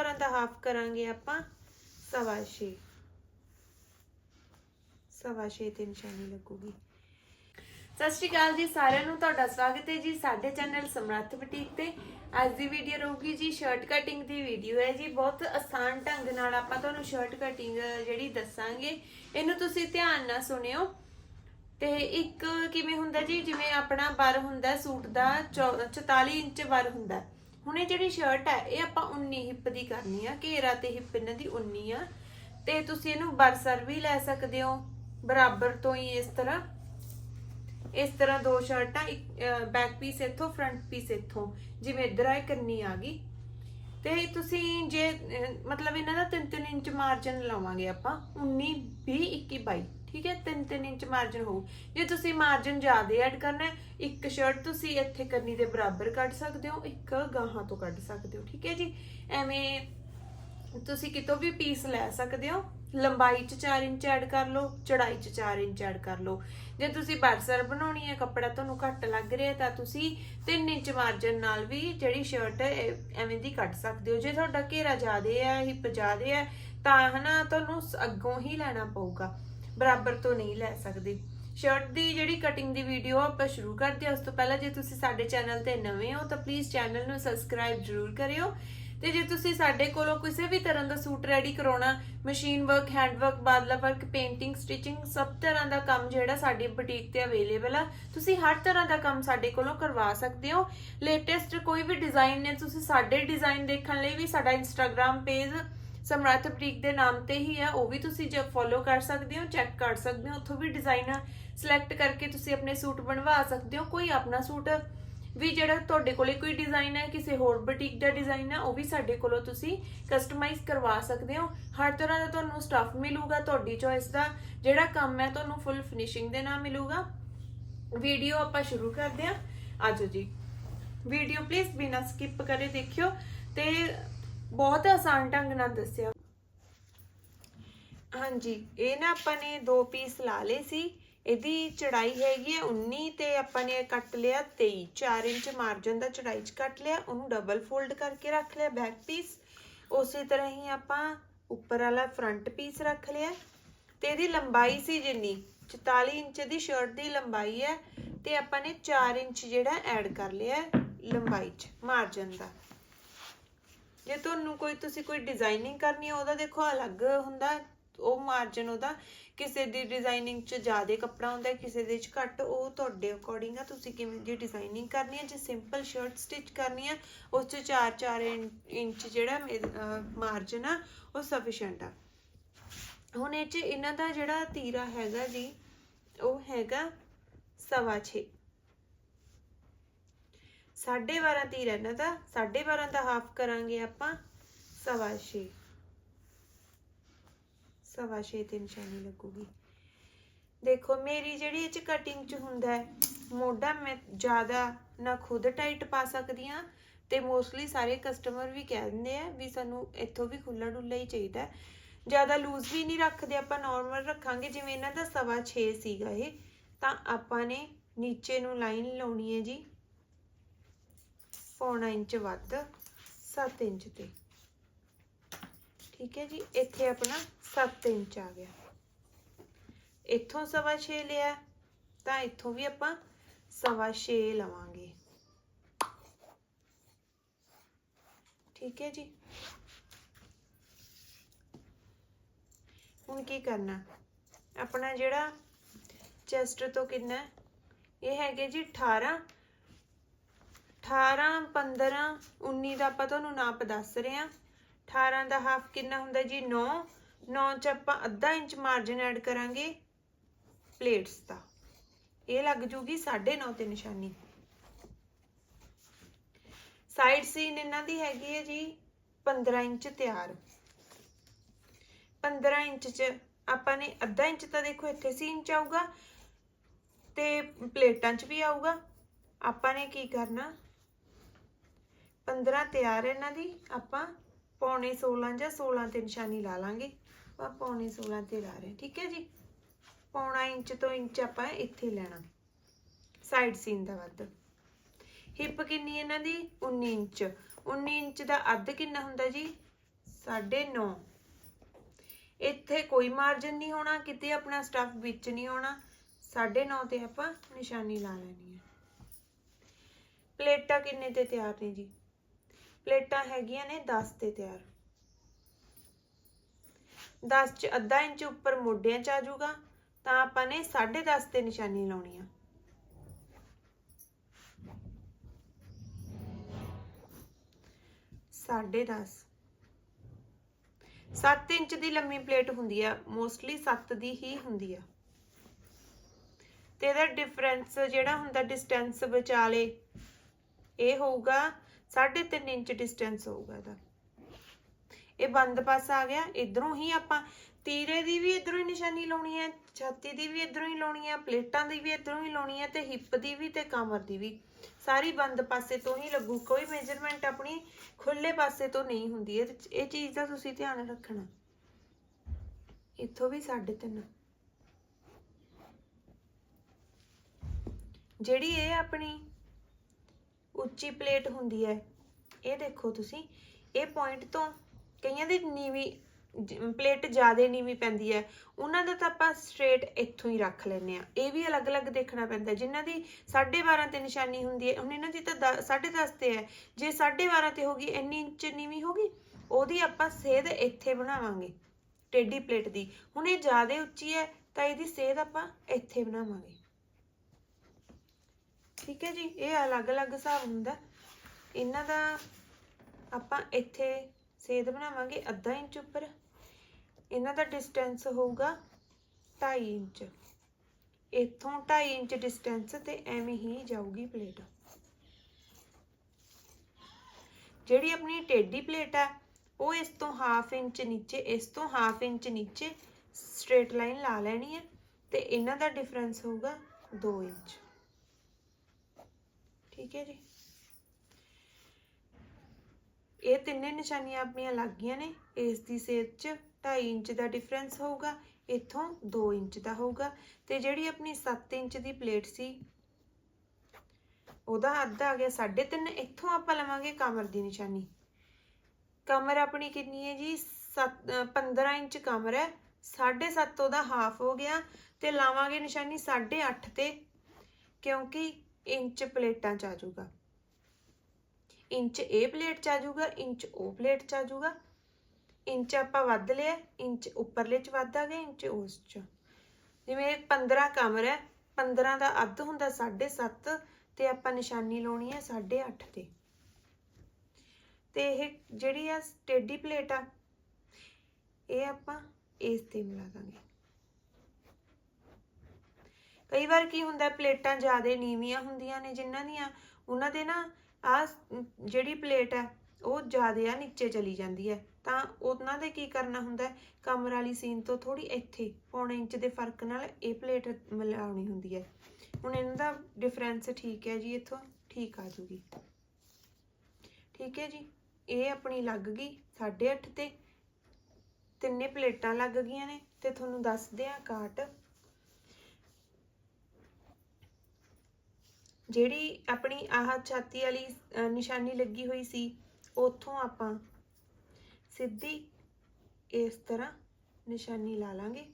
12 ਦਾ half ਕਰਾਂਗੇ ਆਪਾਂ, ਸਵਾ ਛੇ। ਸਵਾ ਛੇ ਤੇ ਨਿਸ਼ਾਨੀ ਲੱਗੂਗੀ। ਸਤਿ ਸ਼੍ਰੀ ਅਕਾਲ ਜੀ ਸਾਰਿਆਂ ਨੂੰ, ਤੁਹਾਡਾ ਸਵਾਗਤ ਹੈ ਜੀ ਸਾਡੇ ਚੈਨਲ ਸਮਰੱਥ ਬੁਟੀਕ ਤੇ। ਅੱਜ ਦੀ ਵੀਡੀਓ ਰਹੂਗੀ ਜੀ ਸ਼ਰਟ ਕਟਿੰਗ ਦੀ ਵੀਡੀਓ ਹੈ ਜੀ। ਬਹੁਤ ਆਸਾਨ ਢੰਗ ਨਾਲ ਆਪਾਂ ਤੁਹਾਨੂੰ ਸ਼ਰਟ ਕਟਿੰਗ ਜਿਹੜੀ ਦੱਸਾਂਗੇ, ਇਹਨੂੰ ਤੁਸੀਂ ਧਿਆਨ ਨਾਲ ਸੁਣਿਓ। ਤੇ ਇੱਕ ਕਿਵੇਂ ਹੁੰਦਾ ਜੀ? ਜਿਵੇਂ ਆਪਣਾ ਬਰ ਹੁੰਦਾ ਸੂਟ ਦਾ, ਚੌ- 44 ਇੰਚ ਬਰ ਹੁੰਦਾ। ਹੁਣ ਇਹ ਜਿਹੜੀ ਸ਼ਰਟ ਹੈ ਇਹ ਆਪਾਂ 19 ਹਿੱਪ ਦੀ ਕਰਨੀ ਆ, ਘੇਰਾ ਤੇ ਹਿੱਪ ਇਹਨਾਂ ਦੀ 19 ਆ। ਤੇ ਤੁਸੀਂ ਇਹਨੂੰ ਬਰਸਰ ਵੀ ਲੈ ਸਕਦੇ ਹੋ, ਬਰਾਬਰ ਤੋਂ ਹੀ ਇਸ ਤਰ੍ਹਾਂ। ਇਸ ਤਰ੍ਹਾਂ ਦੋ ਸ਼ਰਟਾਂ ਬੈਕ ਪੀਸ ਇੱਥੋਂ ਫਰੰਟ ਪੀਸ ਇੱਥੋਂ, ਜਿਵੇਂ ਇਧਰ ਆਏ ਕੰਨੀ ਆ ਗਈ। ਤੇ ਤੁਸੀਂ ਜੇ ਮਤਲਬ ਇਹਨਾਂ ਦਾ 3-3 ਇੰਚ ਮਾਰਜਨ ਲਾਵਾਂਗੇ ਆਪਾਂ 19 20 21 22 ਠੀਕ ਹੈ? 3-3 ਇੰਚ ਮਾਰਜਨ ਹੋਊ। ਜੇ ਤੁਸੀਂ ਮਾਰਜਨ ਜ਼ਿਆਦਾ ਐਡ ਕਰਨਾ ਹੈ, ਇੱਕ ਸ਼ਰਟ ਤੁਸੀਂ ਇੱਥੇ ਕੰਨੀ ਦੇ ਬਰਾਬਰ ਕੱਢ ਸਕਦੇ ਹੋ, ਇੱਕ ਗਾਹਾਂ ਤੋਂ ਕੱਢ ਸਕਦੇ ਹੋ। ਠੀਕ ਹੈ ਜੀ? ਐਵੇਂ ਤੁਸੀਂ ਕਿਤੋਂ ਵੀ ਪੀਸ ਲੈ ਸਕਦੇ ਹੋ। ਲੰਬਾਈ ਚ 4 ਇੰਚ ਐਡ ਕਰ ਲਓ, ਚੜਾਈ ਚ 4 ਇੰਚ ਐਡ ਕਰ ਲਓ। ਜੇ ਤੁਸੀਂ ਬਰਸਰ ਬਣਾਉਣੀ ਹੈ, ਕੱਪੜਾ ਤੁਹਾਨੂੰ ਘੱਟ ਲੱਗ ਰਿਹਾ ਤਾਂ ਤੁਸੀਂ 3 ਇੰਚ ਮਾਰਜਨ ਨਾਲ ਵੀ ਜਿਹੜੀ ਸ਼ਰਟ ਐਵੇਂ ਦੀ ਕੱਟ ਸਕਦੇ ਹੋ। ਜੇ ਤੁਹਾਡਾ ਘੇਰਾ ਜ਼ਿਆਦਾ ਹੈ ਹਿੱਪ ਜ਼ਿਆਦੇ ਹੈ, ਤਾਂ ਹਨਾ ਤੁਹਾਨੂੰ ਅੱਗੋਂ ਹੀ ਲੈਣਾ ਪਊਗਾ। ਬਰਾਬਰ ਤੋਂ ਨਹੀਂ ਲੈ ਸਕਦੇ। ਸ਼ਰਟ ਦੀ ਜਿਹੜੀ ਕਟਿੰਗ ਦੀ ਵੀਡੀਓ ਆਪਾਂ ਸ਼ੁਰੂ ਕਰਦੇ ਹਾਂ। ਉਸ ਤੋਂ ਪਹਿਲਾਂ ਜੇ ਤੁਸੀਂ ਸਾਡੇ ਚੈਨਲ ਤੇ ਨਵੇਂ ਹੋ, ਤਾਂ ਪਲੀਜ਼ ਚੈਨਲ ਨੂੰ ਸਬਸਕ੍ਰਾਈਬ ਜ਼ਰੂਰ ਕਰਿਓ। ਤੇ ਜੇ ਤੁਸੀਂ ਸਾਡੇ ਕੋਲੋਂ ਕਿਸੇ ਵੀ ਤਰ੍ਹਾਂ ਦਾ ਸੂਟ ਰੈਡੀ ਕਰਾਉਣਾ ਮਸ਼ੀਨ ਵਰਕ ਹੈਂਡ ਵਰਕ ਬਾਦਲਾ ਵਰਕ ਪੇਂਟਿੰਗ ਸਟਿਚਿੰਗ ਸਭ ਤਰ੍ਹਾਂ ਦਾ ਕੰਮ ਜਿਹੜਾ ਸਾਡੀ ਬੁਟੀਕ ਤੇ ਅਵੇਲੇਬਲ ਆ, ਤੁਸੀਂ ਹਰ ਤਰ੍ਹਾਂ ਦਾ ਕੰਮ ਸਾਡੇ ਕੋਲੋਂ ਕਰਵਾ ਸਕਦੇ ਹੋ। ਲੇਟੈਸਟ ਕੋਈ ਵੀ ਡਿਜ਼ਾਈਨ ਨੇ, ਤੁਸੀਂ ਸਾਡੇ ਡਿਜ਼ਾਈਨ ਦੇਖਣ ਲਈ ਵੀ ਸਾਡਾ ਇੰਸਟਾਗ੍ਰam ਪੇਜ ਸਮਰੱਥ ਬੁਟੀਕ ਦੇ ਨਾਮ ਤੇ ਹੀ ਹੈ ਉਹ ਵੀ ਤੁਸੀਂ ਜੇ ਫੋਲੋ ਕਰ ਸਕਦੇ ਹੋ ਚੈੱਕ ਕਰ ਸਕਦੇ ਹੋ, ਉੱਥੋਂ ਵੀ ਡਿਜ਼ਾਈਨ ਸਿਲੈਕਟ ਕਰਕੇ ਤੁਸੀਂ ਆਪਣੇ ਸੂਟ ਬਣਵਾ ਸਕਦੇ ਹੋ, ਕੋਈ ਆਪਣਾ ਸੂਟ ਵੀ ਜਿਹੜਾ ਤੁਹਾਡੇ ਕੋਲੇ ਕੋਈ ਡਿਜ਼ਾਈਨ ਹੈ, ਕਿਸੇ ਹੋਰ ਬੁਟੀਕ ਦਾ ਡਿਜ਼ਾਈਨ ਹੈ, ਉਹ ਵੀ ਸਾਡੇ ਕੋਲੋਂ ਤੁਸੀਂ ਕਸਟਮਾਈਜ਼ ਕਰਵਾ ਸਕਦੇ ਹੋ। ਹਰ ਤਰ੍ਹਾਂ ਦਾ ਤੁਹਾਨੂੰ ਸਟੱਫ ਮਿਲੂਗਾ, ਤੁਹਾਡੀ ਚੋਇਸ ਦਾ, ਜਿਹੜਾ ਕੰਮ ਹੈ, ਤੁਹਾਨੂੰ ਫੁੱਲ ਫਿਨਿਸ਼ਿੰਗ ਦੇ ਨਾਲ ਮਿਲੂਗਾ। ਵੀਡੀਓ ਆਪਾਂ ਸ਼ੁਰੂ ਕਰਦੇ ਹਾਂ। ਆਜੋ ਜੀ। ਵੀਡੀਓ ਪਲੀਜ਼ ਬਿਨਾਂ ਸਕਿਪ ਕਰੇ ਦੇਖਿਓ। ਤੇ ਬਹੁਤ ਆਸਾਨ ਢੰਗ ਨਾਲ ਦੱਸਿਆ। ਹਾਂਜੀ, ਇਹ ਨਾ ਆਪਾਂ ਨੇ ਦੋ ਪੀਸ ਲਾ ਲਏ ਸੀ। ਇਹਦੀ ਚੜਾਈ ਹੈਗੀ ਹੈ 19 ਤੇ ਆਪਾਂ ਨੇ ਕੱਟ ਲਿਆ 23 4 ਇੰਚ ਮਾਰਜਨ ਦਾ ਚੜਾਈ ਚ ਕੱਟ ਲਿਆ, ਉਹਨੂੰ ਡਬਲ ਫੋਲਡ ਕਰਕੇ ਰੱਖ ਲਿਆ ਬੈਕ ਪੀਸ ਉਸੇ ਤਰ੍ਹਾਂ ਹੀ ਆਪਾਂ ਉੱਪਰ ਵਾਲਾ ਫਰੰਟ ਪੀਸ ਰੱਖ ਲਿਆ। ਤੇ ਇਹਦੀ ਲੰਬਾਈ ਸੀ ਜਿੰਨੀ 44 ਇੰਚ ਦੀ ਸ਼ਰਟ ਦੀ ਲੰਬਾਈ ਹੈ ਤੇ ਆਪਾਂ ਨੇ 4 ਇੰਚ ਜਿਹੜਾ ਐਡ ਕਰ ਲਿਆ ਲੰਬਾਈ ਚ ਮਾਰਜਨ ਦਾ। ਜੇ ਤੁਹਾਨੂੰ ਕੋਈ, ਤੁਸੀਂ ਕੋਈ ਡਿਜ਼ਾਈਨਿੰਗ ਕਰਨੀ ਹੈ ਉਹਦਾ ਦੇਖੋ ਅਲੱਗ ਹੁੰਦਾ, ਉਹ ਮਾਰਜਨ ਉਹਦਾ, ਕਿਸੇ ਦੀ ਡਿਜ਼ਾਈਨਿੰਗ 'ਚ ਜ਼ਿਆਦਾ ਕੱਪੜਾ ਹੁੰਦਾ, ਕਿਸੇ ਦੇ 'ਚ ਘੱਟ, ਉਹ ਤੁਹਾਡੇ ਅਕੋਰਡਿੰਗ ਆ, ਤੁਸੀਂ ਕਿਵੇਂ ਦੀ ਡਿਜ਼ਾਈਨਿੰਗ ਕਰਨੀ ਹੈ ਜੇ ਸਿੰਪਲ ਸ਼ਰਟ ਸਟਿਚ ਕਰਨੀ ਹੈ ਉਸ 'ਚ 4-4 ਇੰਚ ਜਿਹੜਾ ਮਾਰਜਨ ਆ, ਉਹ ਸਫੀਸ਼ੀਐਂਟ ਆ। ਹੁਣ ਇਹ 'ਚ ਇਹਨਾਂ ਦਾ ਜਿਹੜਾ ਤੀਰਾ ਹੈਗਾ ਜੀ, ਉਹ ਹੈਗਾ ਸਵਾ ਛੇ ਸਾਢੇ 12 ਤੀਰ ਹੈ ਇਹਨਾਂ ਦਾ ਸਾਢੇ 12 ਦਾ ਹਾਫ ਕਰਾਂਗੇ ਆਪਾਂ, ਸਵਾ ਛੇ। ਸਵਾ ਛੇ ਤੇ ਨਿਸ਼ਾਨੀ ਲੱਗੂਗੀ। ਦੇਖੋ, ਮੇਰੀ ਜਿਹੜੀ ਇਹ ਚ ਕਟਿੰਗ ਚ ਹੁੰਦਾ ਹੈ, ਮੋਢਾ ਮੈਂ ਜ਼ਿਆਦਾ ਨਾ ਖੁਦ ਟਾਈਟ ਪਾ ਸਕਦੀ ਆ ਤੇ ਮੋਸਟਲੀ ਸਾਰੇ ਕਸਟਮਰ ਵੀ ਕਹਿ ਦਿੰਦੇ ਆ ਵੀ ਸਾਨੂੰ ਇੱਥੋਂ ਵੀ ਖੁੱਲਾ ਡੁੱਲਾ ਹੀ ਚਾਹੀਦਾ ਜ਼ਿਆਦਾ ਲੂਜ਼ ਵੀ ਨਹੀਂ ਰੱਖਦੇ, ਆਪਾਂ ਨਾਰਮਲ ਰੱਖਾਂਗੇ, ਜਿਵੇਂ ਇਹਨਾਂ ਦਾ ਸਵਾ 6 ਸੀਗਾ ਇਹ, ਤਾਂ ਆਪਾਂ ਨੇ ਨੀਚੇ ਨੂੰ ਲਾਈਨ ਲਾਉਣੀ ਹੈ ਜੀ। ਪੌਣਾ ਇੰਚ ਵੱਧ 7 ਇੰਚ ਤੇ। ਠੀਕ ਹੈ ਜੀ, ਇੱਥੇ ਆਪਣਾ 7 ਇੰਚ ਆ ਗਿਆ। ਇੱਥੋਂ ਸਵਾ 6 ਲਿਆ, ਤਾਂ ਇੱਥੋਂ ਵੀ ਆਪਾਂ ਸਵਾ 6 ਲਵਾਂਗੇ। ਠੀਕ ਹੈ ਜੀ। ਹੁਣ ਕੀ ਕਰਨਾ? ਆਪਣਾ ਜਿਹੜਾ ਚੈਸਟ ਤੋਂ ਕਿੰਨਾ, ਇਹ ਹੈਗੇ ਜੀ 18 18 15 19 ਦਾ ਆਪਾਂ ਤੁਹਾਨੂੰ ਨਾਪ ਦੱਸ ਰਹੇ ਹਾਂ। 18 ਦਾ ਹਾਫ ਕਿੰਨਾ ਹੁੰਦਾ ਜੀ? 9 9 ਚ ਆਪਾਂ ਅੱਧਾ ਇੰਚ ਮਾਰਜਨ ਐਡ ਕਰਾਂਗੇ ਪਲੇਟਸ ਦਾ। ਇਹ ਲੱਗ ਜੂਗੀ 9.5 ਤੇ ਨਿਸ਼ਾਨੀ। ਸਾਈਡ ਸੀਨ ਇਹਨਾਂ ਦੀ ਹੈਗੀ ਹੈ ਜੀ 15 ਇੰਚ ਤਿਆਰ। 15 ਇੰਚ ਚ ਆਪਾਂ ਨੇ ਅੱਧਾ ਇੰਚ ਤਾਂ ਦੇਖੋ ਇੱਥੇ ਸੀਨ ਚ ਆਊਗਾ ਤੇ ਪਲੇਟਾਂ ਚ ਵੀ ਆਊਗਾ। ਆਪਾਂ ਨੇ ਕੀ ਕਰਨਾ? 15 ਤਿਆਰ ਹੈ ਇਹਨਾਂ ਦੀ, ਆਪਾਂ ਪੌਣੇ 16 ਜਾਂ 16 ਤੇ ਨਿਸ਼ਾਨੀ ਲਾ ਲਾਂਗੇ। ਆਪਾਂ ਪੌਣੇ 16 ਤੇ ਲਾ ਰਹੇ ਠੀਕ ਹੈ ਜੀ? ਪੌਣਾ ਇੰਚ ਤੋਂ ਇੰਚ ਆਪਾਂ ਇੱਥੇ ਲੈਣਾ ਸਾਈਡ ਸੀਨ ਦਾ ਵੱਧ। ਹਿੱਪ ਕਿੰਨੀ ਇਹਨਾਂ ਦੀ? 19 ਇੰਚ। 19 ਇੰਚ ਦਾ ਅੱਧ ਕਿੰਨਾ ਹੁੰਦਾ ਜੀ? 9.5 ਇੱਥੇ ਕੋਈ ਮਾਰਜਨ ਨਹੀਂ ਹੋਣਾ, ਕਿਤੇ ਆਪਣਾ ਸਟਫ ਵਿੱਚ ਨਹੀਂ ਹੋਣਾ। 9.5 ਤੇ ਆਪਾਂ ਨਿਸ਼ਾਨੀ ਲਾ ਲੈਣੀ ਹੈ। ਪਲੇਟਾਂ ਕਿੰਨੇ ਤੇ ਤਿਆਰ ਨੇ ਜੀ? ਪਲੇਟਾਂ ਹੈਗੀਆਂ ਨੇ 10 ਤੇ ਤਿਆਰ। 10 ਚ ਅੱਧਾ ਇੰਚ ਉੱਪਰ ਮੋਢਿਆਂ ਚ ਆ ਜਾਊਗਾ, ਤਾਂ ਆਪਾਂ ਨੇ 10.5 ਤੇ ਨਿਸ਼ਾਨੀ ਲਾਉਣੀ ਆ। ਸਾਢੇ 10 7 ਇੰਚ ਦੀ ਲੰਮੀ ਪਲੇਟ ਹੁੰਦੀ ਆ, ਮੋਸਟਲੀ 7 ਦੀ ਹੀ ਹੁੰਦੀ ਆ। ਤੇ ਇਹਦਾ ਡਿਫਰੈਂਸ ਜਿਹੜਾ ਹੁੰਦਾ, ਡਿਸਟੈਂਸ ਵਿਚਾਲੇ, ਇਹ ਹੋਊਗਾ 3.5 ਇੰਚ ਡਿਸਟੈਂਸ ਹੋਊਗਾ ਇਹਦਾ। ਇਹ ਬੰਦ ਪਾਸਾ ਆ ਗਿਆ, ਇਧਰੋਂ ਹੀ ਆਪਾਂ ਤੀਰੇ ਦੀ ਵੀ ਇਧਰੋਂ ਹੀ ਨਿਸ਼ਾਨੀ ਲਾਉਣੀ ਹੈ, ਛਾਤੀ ਦੀ ਵੀ ਇਧਰੋਂ ਹੀ ਲਾਉਣੀ ਹੈ, ਪਲੇਟਾਂ ਦੀ ਵੀ ਇਧਰੋਂ ਹੀ ਲਾਉਣੀ ਹੈ ਤੇ ਹਿੱਪ ਦੀ ਵੀ ਤੇ ਕਮਰ ਦੀ ਵੀ। ਸਾਰੀ ਬੰਦ ਪਾਸੇ ਤੋਂ ਹੀ ਲੱਗੂ, ਕੋਈ ਮੇਜਰਮੈਂਟ ਆਪਣੀ ਖੁੱਲੇ ਪਾਸੇ ਤੋਂ ਨਹੀਂ ਹੁੰਦੀ, ਇਹ ਇਹ ਚੀਜ਼ ਦਾ ਤੁਸੀਂ ਧਿਆਨ ਰੱਖਣਾ। ਇੱਥੋਂ ਵੀ 3.5 ਜਿਹੜੀ ਇਹ ਆਪਣੀ ਉੱਚੀ ਪਲੇਟ ਹੁੰਦੀ ਹੈ। ਇਹ ਦੇਖੋ ਤੁਸੀਂ, ਇਹ ਪੁਆਇੰਟ ਤੋਂ ਕਈਆਂ ਦੀ ਨੀਵੀਂ ਪਲੇਟ ਜ਼ਿਆਦਾ ਨੀਵੀਂ ਪੈਂਦੀ ਹੈ। ਉਹਨਾਂ ਦਾ ਤਾਂ ਆਪਾਂ ਸਟ੍ਰੇਟ ਇੱਥੋਂ ਹੀ ਰੱਖ ਲੈਨੇ ਆ ਇਹ ਵੀ ਅਲੱਗ-ਅਲੱਗ ਦੇਖਣਾ ਪੈਂਦਾ ਜਿਨ੍ਹਾਂ ਦੀ 12.5 ਤੇ ਨਿਸ਼ਾਨੀ ਹੁੰਦੀ ਹੈ, ਹੁਣ ਇਹਨਾਂ ਦੀ ਤਾਂ 10.5 ਤੇ ਹੈ। ਜੇ 12.5 ਤੇ ਹੋਗੀ ਇੰਨੀ ਇੰਚ ਨੀਵੀਂ ਹੋਗੀ ਉਹਦੀ ਆਪਾਂ ਸੇਧ ਇੱਥੇ ਬਣਾਵਾਂਗੇ, ਟੇਢੀ ਪਲੇਟ ਦੀ। ਹੁਣ ਇਹ ਜ਼ਿਆਦਾ ਉੱਚੀ ਹੈ, ਤਾਂ ਇਹਦੀ ਸੇਧ ਆਪਾਂ ਇੱਥੇ ਬਣਾਵਾਂਗੇ। ਠੀਕ ਹੈ ਜੀ, ਇਹ ਅਲੱਗ-ਅਲੱਗ ਹਿਸਾਬ ਹੁੰਦਾ। ਇਹਨਾਂ ਦਾ ਆਪਾਂ ਇੱਥੇ ਸੇਧ ਬਣਾਵਾਂਗੇ ਅੱਧਾ ਇੰਚ ਉੱਪਰ। ਇਹਨਾਂ ਦਾ ਡਿਸਟੈਂਸ ਹੋਊਗਾ 2.5 ਇੰਚ। ਇੱਥੋਂ 2.5 ਇੰਚ ਡਿਸਟੈਂਸ ਤੇ ਐਵੇਂ ਹੀ ਜਾਊਗੀ ਪਲੇਟ ਜਿਹੜੀ ਆਪਣੀ ਟੇਢੀ ਪਲੇਟ ਹੈ ਉਹ ਇਸ ਤੋਂ ਹਾਫ ਇੰਚ ਨੀਚੇ, ਇਸ ਤੋਂ ਹਾਫ ਇੰਚ ਨੀਚੇ ਸਟ੍ਰੇਟ ਲਾਈਨ ਲਾ ਲੈਣੀ ਹੈ ਤੇ ਇਹਨਾਂ ਦਾ ਡਿਫਰੈਂਸ ਹੋਊਗਾ 2 ਇੰਚ। ਠੀਕ ਹੈ ਜੀ। ਇਹ ਤਿੰਨੇ ਨਿਸ਼ਾਨੀਆਂ ਆਪਣੀਆਂ ਲੱਗ ਗਈਆਂ ਨੇ। ਇਸ ਦੀ ਸੇਧ 'ਚ 2.5 ਇੰਚ ਦਾ ਡਿਫਰੈਂਸ ਹੋਊਗਾ, ਇੱਥੋਂ 2 ਇੰਚ ਦਾ ਹੋਊਗਾ ਤੇ ਜਿਹੜੀ ਆਪਣੀ 7 ਇੰਚ ਦੀ ਪਲੇਟ ਸੀ, ਉਹਦਾ ਅੱਧ ਆ ਗਿਆ 3.5 ਇੱਥੋਂ ਆਪਾਂ ਲਵਾਂਗੇ ਕਮਰ ਦੀ ਨਿਸ਼ਾਨੀ। ਕਮਰ ਆਪਣੀ ਕਿੰਨੀ ਹੈ ਜੀ? 15 ਇੰਚ ਕਮਰ ਹੈ 7.5 ਉਹਦਾ ਹਾਫ ਹੋ ਗਿਆ ਤੇ ਲਾਵਾਂਗੇ ਨਿਸ਼ਾਨੀ 8.5 ਤੇ, ਕਿਉਂਕਿ ਇੰਚ ਪਲੇਟਾਂ ਚ ਆ ਜਾਊਗਾ। ਇੰਚ ਇਹ ਪਲੇਟ ਚ ਆ ਜਾਊਗਾ, ਇੰਚ ਉਹ ਪਲੇਟ ਚ ਆ ਜਾਊਗਾ। ਇੰਚ ਆਪਾਂ ਵੱਧ ਲਿਆ, ਇੰਚ ਉੱਪਰਲੇ ਚ ਵੱਧ ਆ ਗਿਆ ਇੰਚ ਉਸ ਚ। ਜਿਵੇਂ 15 ਕਮਰ ਹੈ 15 ਦਾ ਅੱਧ ਹੁੰਦਾ 7.5 ਤੇ ਆਪਾਂ ਨਿਸ਼ਾਨੀ ਲਾਉਣੀ ਹੈ 8.5 ਤੇ। ਤੇ ਇਹ ਜਿਹੜੀ ਆ ਟੇਢੀ ਪਲੇਟ ਆ, ਇਹ ਆਪਾਂ ਇਸ ਤੇ ਮਿਲਾ ਦਾਂਗੇ। ਕਈ ਵਾਰ ਕੀ ਹੁੰਦਾ, ਪਲੇਟਾਂ ਜ਼ਿਆਦਾ ਨੀਵੀਆਂ ਹੁੰਦੀਆਂ ਨੇ ਜਿਨ੍ਹਾਂ ਦੀਆਂ, ਉਹਨਾਂ ਦੇ ਨਾ ਆ ਜਿਹੜੀ ਪਲੇਟ ਹੈ, ਉਹ ਜ਼ਿਆਦਾ ਆ ਨੀਚੇ ਚਲੀ ਜਾਂਦੀ ਹੈ। ਤਾਂ ਉਹਨਾਂ ਦੇ ਕੀ ਕਰਨਾ ਹੁੰਦਾ ਕਮਰ ਵਾਲੀ ਸੀਨ ਤੋਂ ਥੋੜੀ ਇੱਥੇ, ਪੌਣੇ ਇੰਚ ਦੇ ਫ਼ਰਕ ਨਾਲ ਇਹ ਪਲੇਟ ਮਿਲਾਉਣੀ ਹੁੰਦੀ ਹੈ। ਹੁਣ ਇਹਨਾਂ ਦਾ ਡਿਫਰੈਂਸ ਠੀਕ ਹੈ ਜੀ, ਇੱਥੋਂ ਠੀਕ ਆ ਜੂਗੀ। ਠੀਕ ਹੈ ਜੀ, ਇਹ ਆਪਣੀ ਲੱਗ ਗਈ 8.5 ਤੇ। ਤਿੰਨੇ ਪਲੇਟਾਂ ਲੱਗ ਗਈਆਂ ਨੇ ਤੇ ਤੁਹਾਨੂੰ ਦੱਸਦੇ ਆ ਕਾਟ ਜਿਹੜੀ ਆਪਣੀ ਆਹ ਛਾਤੀ ਵਾਲੀ ਨਿਸ਼ਾਨੀ ਲੱਗੀ ਹੋਈ ਸੀ, ਉੱਥੋਂ ਆਪਾਂ ਸਿੱਧੀ ਇਸ ਤਰ੍ਹਾਂ ਨਿਸ਼ਾਨੀ ਲਾ ਲਾਂਗੇ।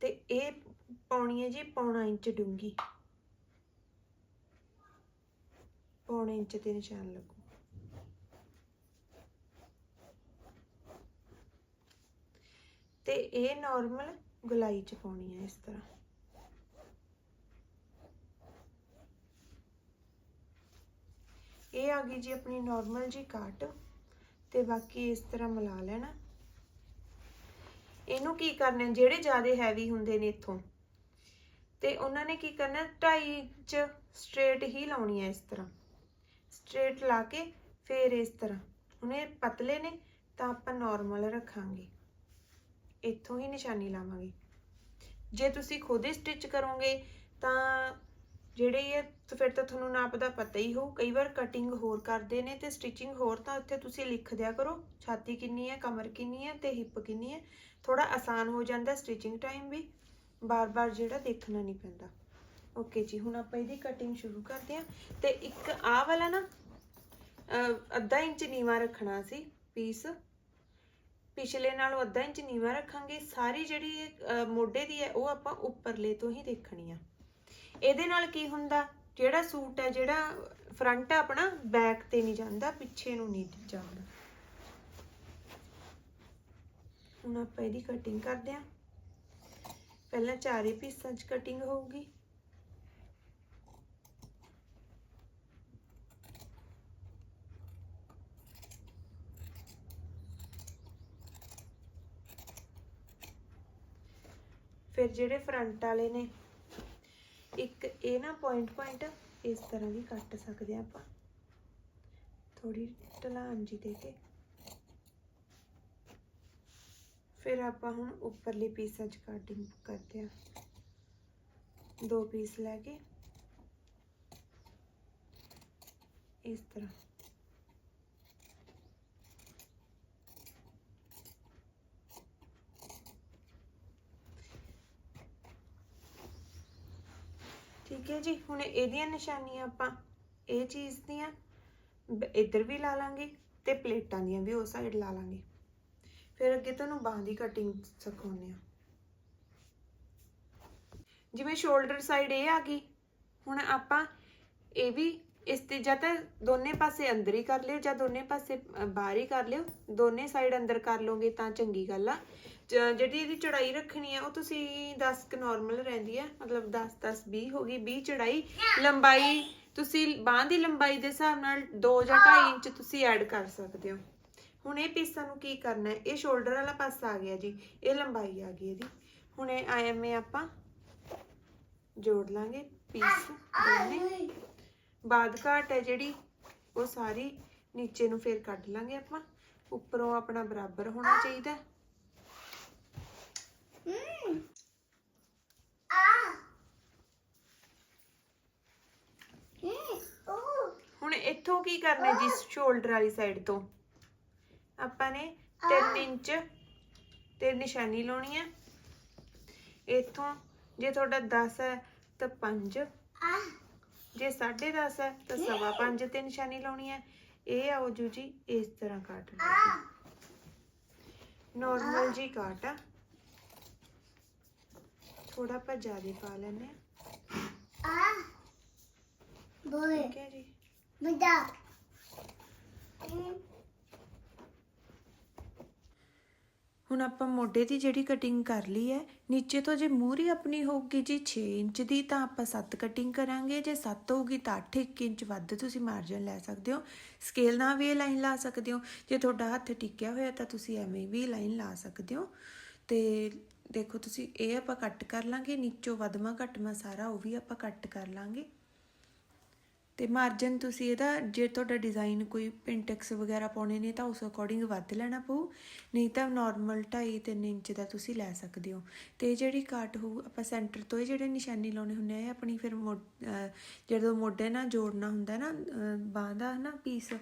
ਤੇ ਇਹ ਪਾਉਣੀ ਹੈ ਜੀ ਪੌਣਾ ਇੰਚ ਡੂੰਗੀ ਪੌਣੇ ਇੰਚ ਤੇ ਨਿਸ਼ਾਨ ਲੱਗੂ। ਤੇ ਇਹ ਨਾਰਮਲ ਗੁਲਾਈ ਚ ਪਾਉਣੀ ਹੈ ਇਸ ਤਰ੍ਹਾਂ। ਇਹ ਆ ਗਈ ਜੀ ਆਪਣੀ ਨਾਰਮਲ ਜੀ ਕਾਟ ਤੇ ਬਾਕੀ ਇਸ ਤਰ੍ਹਾਂ ਮਿਲਾ ਲੈਣਾ। ਇਹਨੂੰ ਕੀ ਕਰਨਾ ਜਿਹੜੇ ਜ਼ਿਆਦਾ ਹੈਵੀ ਹੁੰਦੇ ਨੇ ਇਥੋਂ। ਤੇ ਉਹਨਾਂ ਨੇ ਕੀ ਕਰਨਾ? 2.5 ਇੰਚ ਸਟ੍ਰੇਟ ਹੀ ਲਾਉਣੀ ਹੈ ਇਸ ਤਰ੍ਹਾਂ। ਸਟ੍ਰੇਟ ਲਾ ਕੇ ਫੇਰ ਇਸ ਤਰ੍ਹਾਂ। ਉਹਨੇ ਪਤਲੇ ਨੇ ਤਾਂ ਆਪਾਂ ਨਾਰਮਲ ਰੱਖਾਂਗੇ। ਇੱਥੋਂ ਹੀ ਨਿਸ਼ਾਨੀ ਲਾਵਾਂਗੇ। ਜੇ ਤੁਸੀਂ ਖੁਦ ਹੀ ਸਟਿਚ ਕਰੋਗੇ ਤਾਂ ਜਿਹੜੇ ਇਹ ਫਿਰ ਤਾਂ ਤੁਹਾਨੂੰ ਨਾਪ ਦਾ ਪਤਾ ਹੀ ਹੋਊ ਕਈ ਵਾਰ ਕਟਿੰਗ ਹੋਰ ਕਰਦੇ ਨੇ ਤੇ ਸਟਿਚਿੰਗ ਹੋਰ ਤਾਂ ਉੱਥੇ ਤੁਸੀਂ ਲਿਖ ਦਿਆ ਕਰੋ, ਛਾਤੀ ਕਿੰਨੀ ਹੈ, ਕਮਰ ਕਿੰਨੀ ਹੈ ਤੇ ਹਿੱਪ ਕਿੰਨੀ ਹੈ ਥੋੜਾ ਆਸਾਨ ਹੋ ਜਾਂਦਾ ਸਟਿਚਿੰਗ ਟਾਈਮ ਵੀ, ਬਾਰ-ਬਾਰ ਜਿਹੜਾ ਦੇਖਣਾ ਨਹੀਂ ਪੈਂਦਾ। ਓਕੇ ਜੀ, ਹੁਣ ਆਪਾਂ ਇਹਦੀ ਕਟਿੰਗ ਸ਼ੁਰੂ ਕਰਦੇ ਹਾਂ ਤੇ ਇੱਕ ਆਹ ਵਾਲਾ ਨਾ ਅੱਧਾ ਇੰਚ ਨੀਵਾ ਰੱਖਣਾ ਸੀ ਪੀਸ ਪਿਛਲੇ ਨਾਲੋਂ ਅੱਧਾ ਇੰਚ ਨੀਵਾ ਰੱਖਾਂਗੇ, ਸਾਰੀ ਜਿਹੜੀ ਮੋਢੇ ਦੀ ਹੈ, ਉਹ ਆਪਾਂ ਉੱਪਰਲੇ ਤੋਂ ਹੀ ਦੇਖਣੀ ਆ। ਇਹਦੇ ਨਾਲ ਕੀ ਹੁੰਦਾ? ਜਿਹੜਾ ਸੂਟ ਹੈ, ਜਿਹੜਾ ਫਰੰਟ ਆਪਣਾ ਬੈਕ ਤੇ ਨਹੀਂ ਜਾਂਦਾ, ਪਿੱਛੇ ਨੂੰ ਨਹੀਂ ਜਾਂਦਾ। ਹੁਣ ਆਪਾਂ ਇਹਦੀ ਕਟਿੰਗ ਕਰਦੇ ਆ ਪਹਿਲਾਂ ਚਾਰੇ ਪੀਸਾਂ 'ਚ ਕਟਿੰਗ ਹੋਊਗੀ। ਫਿਰ ਜਿਹੜੇ ਫਰੰਟ ਵਾਲੇ ਨੇ ਇੱਕ ਇਹ ਨਾ ਪੁਆਇੰਟ ਪੁਆਇੰਟ ਇਸ ਤਰ੍ਹਾਂ ਵੀ ਕੱਟ ਸਕਦੇ ਆ ਆਪਾਂ। ਥੋੜੀ ਢਲਾਨ ਜੀ ਦੇ ਕੇ। ਫਿਰ ਆਪਾਂ ਹੁਣ ਉੱਪਰਲੀ ਪੀਸਾਂ 'ਚ ਕਟਿੰਗ ਕਰਦੇ ਆ ਦੋ ਪੀਸ ਲੈ ਕੇ। ਇਸ ਤਰ੍ਹਾਂ। ਠੀਕ ਹੈ ਜੀ, ਹੁਣ ਇਹਦੀਆਂ ਨਿਸ਼ਾਨੀਆਂ ਆਪਾਂ ਇਹ ਚੀਜ਼ ਦੀਆਂ ਇੱਧਰ ਵੀ ਲਾ ਲਾਂਗੇ ਤੇ ਪਲੇਟਾਂ ਦੀਆਂ ਵੀ ਉਸ ਸਾਈਡ ਲਾ ਲਾਂਗੇ। ਫਿਰ ਅੱਗੇ ਤੁਹਾਨੂੰ ਬਾਹਾਂ ਦੀ ਕਟਿੰਗ ਸਿਖਾਉਂਦੇ ਆ ਜਿਵੇਂ ਸ਼ੋਲਡਰ ਸਾਈਡ ਇਹ ਆ ਗਈ, ਹੁਣ ਆਪਾਂ ਇਹ ਵੀ ਇਸ ਤੇ ਜਾਂ ਤਾਂ ਦੋਨੇ ਪਾਸੇ ਅੰਦਰ ਹੀ ਕਰ ਲਿਓ ਜਾਂ ਦੋਨੇ ਪਾਸੇ ਬਾਹਰ ਹੀ ਕਰ ਲਿਓ, ਦੋਨੇ ਸਾਈਡ ਅੰਦਰ ਕਰ ਲੋਗੇ ਤਾਂ ਚੰਗੀ ਗੱਲ ਆ। ਜਿਹੜੀ ਇਹਦੀ ਚੜਾਈ ਰੱਖਣੀ ਹੈ ਉਹ ਤੁਸੀਂ 10 ਕ ਨਾਰਮਲ ਰਹਿੰਦੀ ਆ, ਮਤਲਬ 10 10 20 ਹੋ ਗਈ 20 ਚੜਾਈ। ਲੰਬਾਈ, ਤੁਸੀਂ ਬਾਹਾਂ ਦੀ ਲੰਬਾਈ ਦੇ ਹਿਸਾਬ ਨਾਲ 2 ਜਾਂ 2.5 ਇੰਚ ਤੁਸੀਂ ਐਡ ਕਰ ਸਕਦੇ ਹੋ। ਹੁਣ ਇਹ ਪੀਸਾਂ ਨੂੰ ਕੀ ਕਰਨਾ ਹੈ? ਇਹ ਸ਼ੋਲਡਰ ਵਾਲਾ ਪਾਸਾ ਆ ਗਿਆ ਜੀ, ਇਹ ਲੰਬਾਈ ਆ ਗਈ ਇਹਦੀ। ਹੁਣ ਇਹ ਐਵੇਂ ਆਪਾਂ ਜੋੜ ਲਾਂਗੇ ਪੀਸ ਦੋਨੇ। ਬਾਦ ਘਾਟ ਹੈ ਜਿਹੜੀ, ਉਹ ਸਾਰੀ ਨੀਚੇ ਨੂੰ ਫੇਰ ਕੱਢ ਲਾਂਗੇ ਆਪਾਂ। ਉੱਪਰੋਂ ਆਪਣਾ ਬਰਾਬਰ ਹੋਣਾ ਚਾਹੀਦਾ। ਹੁਣ ਇੱਥੋਂ ਕੀ ਕਰਨਾ ਜੀ ਸ਼ੋਲਡਰ ਵਾਲੀ ਸਾਈਡ ਤੋਂ? ਆਪਾਂ ਨੇ 3 ਇੰਚ ਤੇ ਨਿਸ਼ਾਨੀ ਲਾਉਣੀ ਹੈ ਇੱਥੋਂ ਜੇ ਤੁਹਾਡਾ 10 ਹੈ ਤਾਂ 5 ਜੇ 10.5 ਹੈ ਤਾਂ ਸਵਾ 5 ਤੇ ਨਿਸ਼ਾਨੀ ਲਾਉਣੀ ਹੈ। ਇਹ ਆਓ ਜੂ ਜੀ ਇਸ ਤਰ੍ਹਾਂ ਕਾਟ ਲਓ। ਨਾਰਮਲ ਜੀ ਕਾਟ ਆ। ਥੋੜਾ ਆਪਾਂ ਜ਼ਿਆਦਾ ਪਾ ਲੈਣੇ ਆ ਠੀਕ ਹੈ ਜੀ। ਹੁਣ ਆਪਾਂ ਮੋਢੇ ਦੀ ਜਿਹੜੀ ਕਟਿੰਗ ਕਰ ਲਈ ਹੈ ਨੀਚੇ ਤੋਂ ਜੇ ਮੂਹਰੀ ਆਪਣੀ ਹੋਊਗੀ ਜੀ 6 ਇੰਚ ਦੀ ਤਾਂ ਆਪਾਂ 7 ਕਟਿੰਗ ਕਰਾਂਗੇ। ਜੇ 7 ਹੋਊਗੀ ਤਾਂ 8 1 ਇੰਚ ਵੱਧ ਤੁਸੀਂ ਮਾਰਜਨ ਲੈ ਸਕਦੇ ਹੋ। ਸਕੇਲ ਨਾਲ ਵੀ ਇਹ ਲਾਈਨ ਲਾ ਸਕਦੇ ਹੋ। ਜੇ ਤੁਹਾਡਾ ਹੱਥ ਟਿਕਿਆ ਹੋਇਆ ਤਾਂ ਤੁਸੀਂ ਐਵੇਂ ਵੀ ਲਾਈਨ ਲਾ ਸਕਦੇ ਹੋ। ਤੇ ਦੇਖੋ ਤੁਸੀਂ, ਇਹ ਆਪਾਂ ਕੱਟ ਕਰ ਲਾਂਗੇ, ਨੀਚੋਂ ਵਧਮਾ ਘਟਮਾ ਸਾਰਾ, ਉਹ ਵੀ ਆਪਾਂ ਕੱਟ ਕਰ ਲਾਂਗੇ। ਤੇ ਮਾਰਜਨ ਤੁਸੀਂ ਇਹਦਾ, ਜੇ ਤੁਹਾਡਾ ਡਿਜ਼ਾਈਨ ਕੋਈ ਪਿੰਟੈਕਸ ਵਗੈਰਾ ਪਾਉਣੇ ਨੇ, ਤਾਂ ਉਸ ਅਕੋਰਡਿੰਗ ਵੱਧ ਲੈਣਾ ਪਊ। ਨਹੀਂ ਤਾਂ ਨਾਰਮਲ 2.5 3 ਇੰਚ ਦਾ ਤੁਸੀਂ ਲੈ ਸਕਦੇ ਹੋ। ਤੇ ਇਹ ਜਿਹੜੀ ਕਾਟ ਹੋਊ, ਆਪਾਂ ਸੈਂਟਰ ਤੋਂ ਇਹ ਜਿਹੜੇ ਨਿਸ਼ਾਨੀ ਲਾਉਣੇ ਹੁੰਦੇ ਆ, ਇਹ ਆਪਣੀ ਫਿਰ ਮੋ- ਜਦੋਂ ਮੋਢੇ ਨਾਲ ਜੋੜਨਾ ਹੁੰਦਾ ਨਾ ਬਾਂਹ ਦਾ ਨਾ ਪੀਸ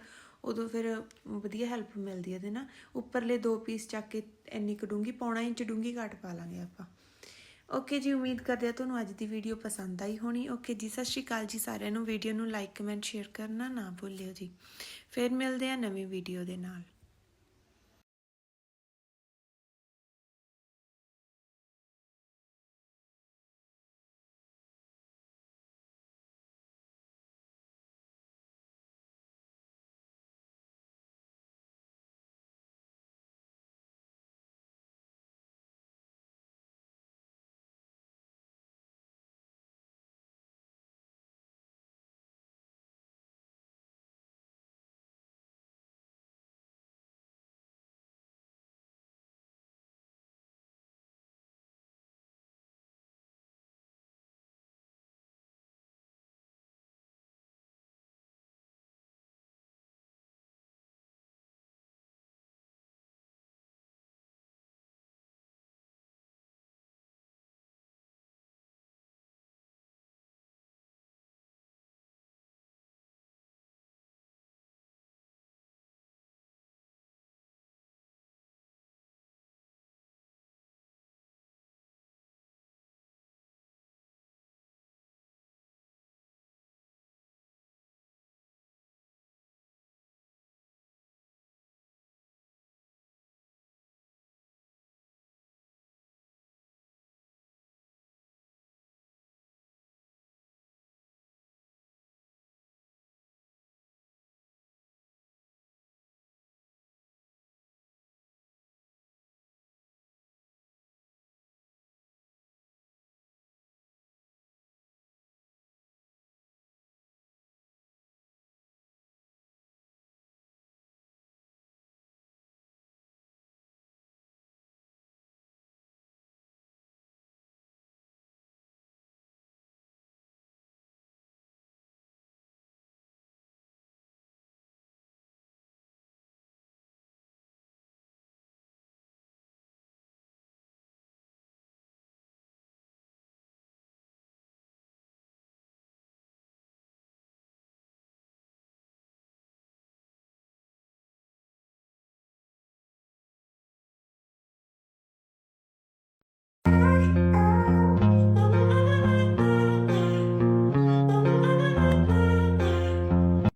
ਉਦੋਂ ਫਿਰ ਵਧੀਆ ਹੈਲਪ ਮਿਲਦੀ ਹੈ ਇਹਦੇ ਨਾ ਉੱਪਰਲੇ ਦੋ ਪੀਸ ਚੱਕ ਕੇ ਇੰਨੀ ਕੁ ਡੂੰਗੀ ਪੌਣਾ ਇੰਚ ਡੂੰਗੀ ਕਾਟ ਪਾ ਲਾਂਗੇ ਆਪਾਂ। ਓਕੇ ਜੀ, ਉਮੀਦ ਕਰਦੇ ਹਾਂ ਤੁਹਾਨੂੰ ਅੱਜ ਦੀ ਵੀਡੀਓ ਪਸੰਦ ਆਈ ਹੋਣੀ। ਓਕੇ ਜੀ, ਸਤਿ ਸ਼੍ਰੀ ਅਕਾਲ ਜੀ ਸਾਰਿਆਂ ਨੂੰ। ਵੀਡੀਓ ਨੂੰ ਲਾਈਕ ਕਮੈਂਟ ਸ਼ੇਅਰ ਕਰਨਾ ਨਾ ਭੁੱਲਿਓ ਜੀ। ਫਿਰ ਮਿਲਦੇ ਆ ਨਵੀਂ ਵੀਡੀਓ ਦੇ ਨਾਲ।